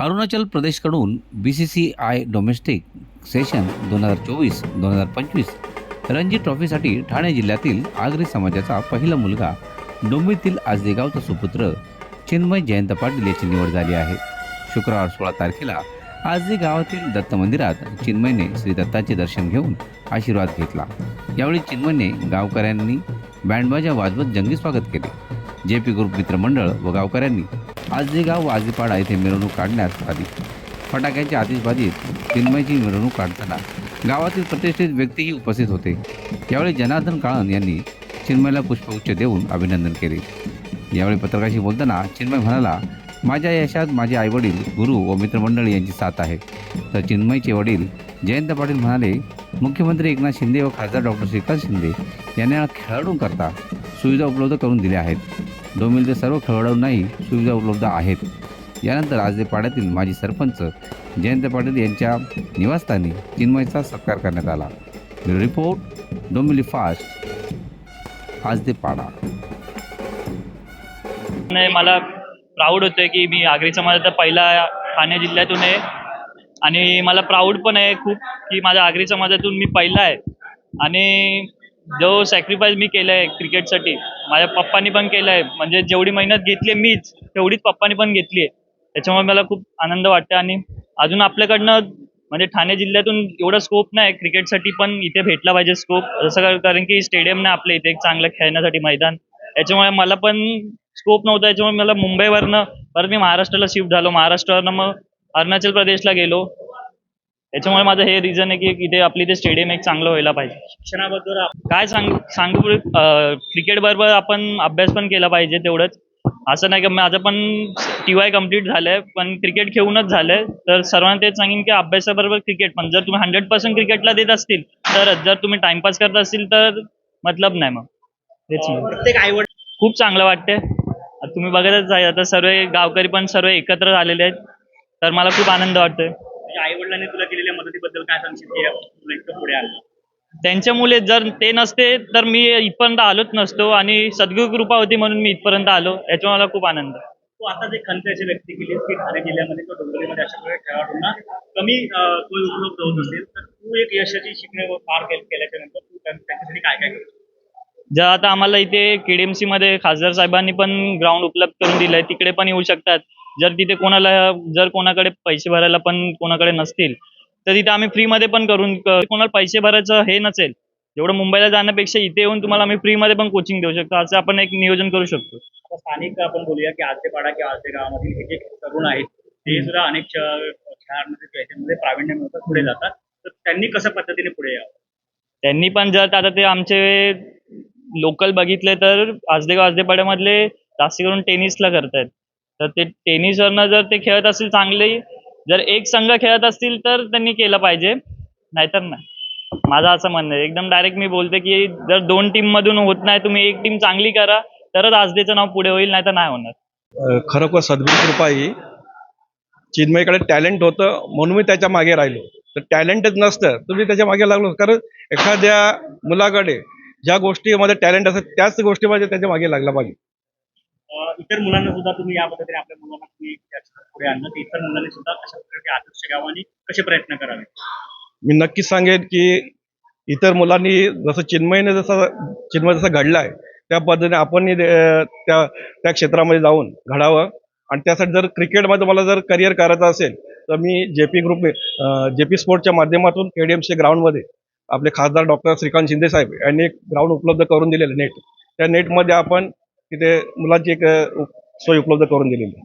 Arunachal प्रदेशकडून B C C I domestic session दोन हजार चोवीस दोन हजार पंचवीस रणजी ट्रॉफीसाठी ठाणे जिल्ह्यातील आगरी समाजाचा पहिला मुलगा डोंबिवलीतील आजदेगावचा सुपुत्र चिन्मय जयंत पाटील याची निवड झाली आहे. शुक्रवार सोळा तारखेला आजदे गावातील दत्त मंदिरात चिन्मयने श्री दत्ताचे दर्शन घेऊन आशीर्वाद घेतला. यावेळी चिन्मयने गावकऱ्यांनी बँडबाजा वाजवत जंगी स्वागत केले. जे पी ग्रुप मित्रमंडळ व गावकऱ्यांनी आजदे गाव आजीपाडा येथे मिरवणूक काढण्यात आली. फटाक्यांच्या आतिषबाजीत चिन्मयची मिरवणूक काढताना गावातील प्रतिष्ठित व्यक्तीही उपस्थित होते. यावेळी जनार्दन काळन यांनी चिन्मयला पुष्पगुच्छ देऊन अभिनंदन केले. यावेळी पत्रकाराशी बोलताना चिन्मय म्हणाला माझ्या यशात माझे आईवडील गुरु व मित्रमंडळी यांची साथ आहे. तर चिन्मयचे वडील जयंत पाटील म्हणाले मुख्यमंत्री एकनाथ शिंदे व खासदार डॉक्टर श्रीकांत शिंदे यांना खेळाडूंकरता सुविधा उपलब्ध करून दिल्या आहेत. डोंबिवलीतील सर्व खेळाडूंनाही सुविधा उपलब्ध आहेत. यानंतर आज पाड्यातील माजी सरपंच जयंत पाटील यांच्या निवासस्थानी चिन्मयचा सत्कार करण्यात आला. रिपोर्ट डोंबिवली फास्ट आज दे पाडा. नाही मला प्राऊड होतं की मी आगरी समाजाचा पहिला ठाणे जिल्ह्यातून आहे. आणि मला प्राऊड पण आहे खूप की माझ्या आगरी समाजातून मी पहिला आहे. आणि जो सॅक्रिफाईस मी केलं आहे क्रिकेटसाठी माझ्या पप्पानी पण केलं आहे म्हणजे जेवढी मेहनत घेतली मीच तेवढीच पप्पांनी पण घेतली आहे. त्याच्यामुळे मला खूप आनंद वाटतो आणि अजून आपल्याकडनं म्हणजे ठाणे जिल्ह्यातून एवढा स्कोप नाही क्रिकेटसाठी पण इथे भेटला पाहिजे स्कोप जसं कारण की स्टेडियम नाही आपल्या इथे एक चांगलं खेळण्यासाठी मैदान. याच्यामुळे मला पण स्कोप नव्हता याच्यामुळे मला मुंबईवरनं परत मी महाराष्ट्राला शिफ्ट झालो. महाराष्ट्रावरनं मग अरुणाचल प्रदेशला गेलो. याच्यामुळे माझं हे रिझन आहे की इथे आपली इथे स्टेडियम एक चांगलं व्हायला पाहिजे. शिक्षणाबद्दल काय सांग सांगू क्रिकेट बरोबर आपण अभ्यास पण केला पाहिजे तेवढंच. असं नाही की माझं पण टी वाय कंप्लीट झालंय पण क्रिकेट खेळूनच झालंय. तर सर्वांना तेच सांगेन की अभ्यासाबरोबर क्रिकेट पण जर तुम्ही हंड्रेड पर्सेंट क्रिकेटला देत असतील तरच. जर तुम्ही टाइमपास करत असतील तर मतलब नाही मग. तेच खूप चांगलं वाटतंय. तुम्ही बघतच आहे आता सर्व गावकरी पण सर्व एकत्र झालेले आहेत. तर मला खूप आनंद वाटतोय. आई वडिलांनी तुला केलेल्या मदतीबद्दल काय सांगशील की तुला इतकं पुढे आलं त्यांच्यामुळे जर ते नसते तर मी इथपर्यंत आलोच नसतो आणि सद्गुरू कृपा होती म्हणून मी इथपर्यंत आलो याच्यामुळे मला खूप आनंद आहे. तू आता जे खंत अशी व्यक्त केली की ठाणे जिल्ह्यामध्ये किंवा डोंबिवलीमध्ये अशा प्रकारे खेळाडूंना कमी सोय उपलब्ध होत असेल तर तू एक यशाची शिकणे पार केल- केल्याच्यानंतर तू त्या- त्यांच्यासाठी काय काय करतो जर आता आम्हाला इथे केडीएमसी मध्ये खासदार साहेबांनी पण ग्राउंड उपलब्ध करून दिलंय तिकडे पण येऊ शकतात. जर तिथे कोणाला जर कोणाकडे पैसे भरायला पण कोणाकडे नसतील तर तिथे आम्ही फ्रीमध्ये पण करून कोणाला पैसे भरायचं हे नसेल. एवढं मुंबईला जाण्यापेक्षा इथे येऊन तुम्हाला आम्ही फ्रीमध्ये पण कोचिंग देऊ शकतो. असं आपण एक नियोजन करू शकतो. स्थानिक आपण बोलूया की आजतेपाडा किंवा आजते गावामधील हे जे तरुण आहेत. ते सुद्धा अनेक खेळांमध्ये याच्यामध्ये प्रावीण्य मिळवतात पुढे जातात. तर त्यांनी कशा पद्धतीने पुढे यावं? त्यांनी पण जर आता ते आमचे लोकल बघितले तर आजदेगाव आजदेपाड्यामधले जास्त करून टेनिसला करतायत. तर ते टेनिसवरनं जर ते खेळत असतील चांगले जर एक संघ खेळत असतील तर त्यांनी केलं पाहिजे नाहीतर नाही. माझं असं म्हणणं आहे. एकदम डायरेक्ट मी बोलते की जर दोन टीम मधून होत नाही तुम्ही एक टीम चांगली करा तरच आजदेचं नाव पुढे होईल नाही तर नाही होणार. खरोखर सद्गुरू कृपा ही चिन्मयकडे टॅलेंट होतं म्हणून मी त्याच्यामागे राहिलो. तर टॅलेंटच नसतं तुम्ही त्याच्यामागे लागलो. कारण एखाद्या मुलाकडे ज्या गोष्टीमध्ये टॅलेंट असतं त्याच गोष्टीमध्ये त्याच्यामागे लागला पाहिजे. इतर मुलांना सुद्धा तुम्ही या पद्धतीने आपल्या मुलांना पुढे आणलं तर इतर मुलांनी सुद्धा अशा प्रकारचे आदर्श गावांनी कसे प्रयत्न करावे? मी नक्कीच सांगेन की इतर मुलांनी जसं चिन्मयने जसं चिन्मय जसं घडला आहे त्या पद्धतीने आपण त्या त्या क्षेत्रामध्ये जाऊन घडावं. आणि त्यासाठी जर क्रिकेटमध्ये मला जर करिअर करायचं असेल तर मी J P group J P स्पोर्टच्या माध्यमातून के डी एम सी ग्राउंडमध्ये आपले खासदार डॉक्टर श्रीकांत शिंदे साहेब यांनी एक ग्राउंड उपलब्ध करून दिलेलं नेट त्या नेटमध्ये आपण तिथे मुलांची एक सोय उपलब्ध करून दिलेली